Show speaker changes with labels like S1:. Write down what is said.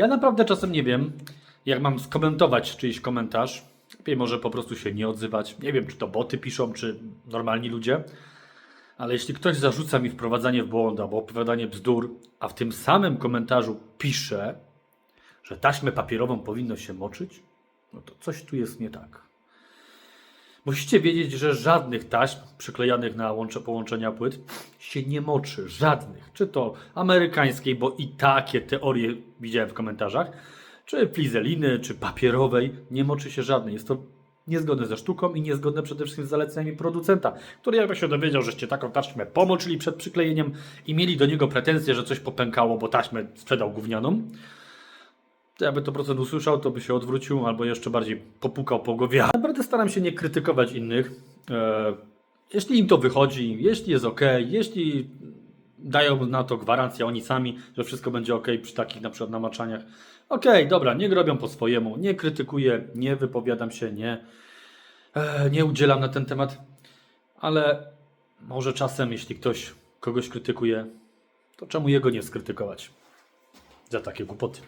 S1: Ja naprawdę czasem nie wiem, jak mam skomentować czyjś komentarz. Lepiej może po prostu się nie odzywać. Nie wiem, czy to boty piszą, czy normalni ludzie. Ale jeśli ktoś zarzuca mi wprowadzanie w błąd albo opowiadanie bzdur, a w tym samym komentarzu pisze, że taśmę papierową powinno się moczyć, no to coś tu jest nie tak. Musicie wiedzieć, że żadnych taśm przyklejanych na łącze, połączenia płyt się nie moczy. Żadnych. Czy to amerykańskiej, bo i takie teorie widziałem w komentarzach, czy flizeliny, czy papierowej. Nie moczy się żadnej. Jest to niezgodne ze sztuką i niezgodne przede wszystkim z zaleceniami producenta, który jakby się dowiedział, żeście taką taśmę pomoczyli przed przyklejeniem i mieli do niego pretensje, że coś popękało, bo taśmę sprzedał gównianą, jakby to procent usłyszał, to by się odwrócił albo jeszcze bardziej popukał po głowie. Naprawdę staram się nie krytykować innych. E, jeśli im to wychodzi, jeśli jest ok, jeśli dają na to gwarancję oni sami, że wszystko będzie ok przy takich na przykład namaczaniach. Okej, dobra, niech robią po swojemu, nie krytykuję, nie wypowiadam się, nie, e, nie udzielam na ten temat, ale może czasem, jeśli ktoś kogoś krytykuje, to czemu jego nie skrytykować za takie głupoty?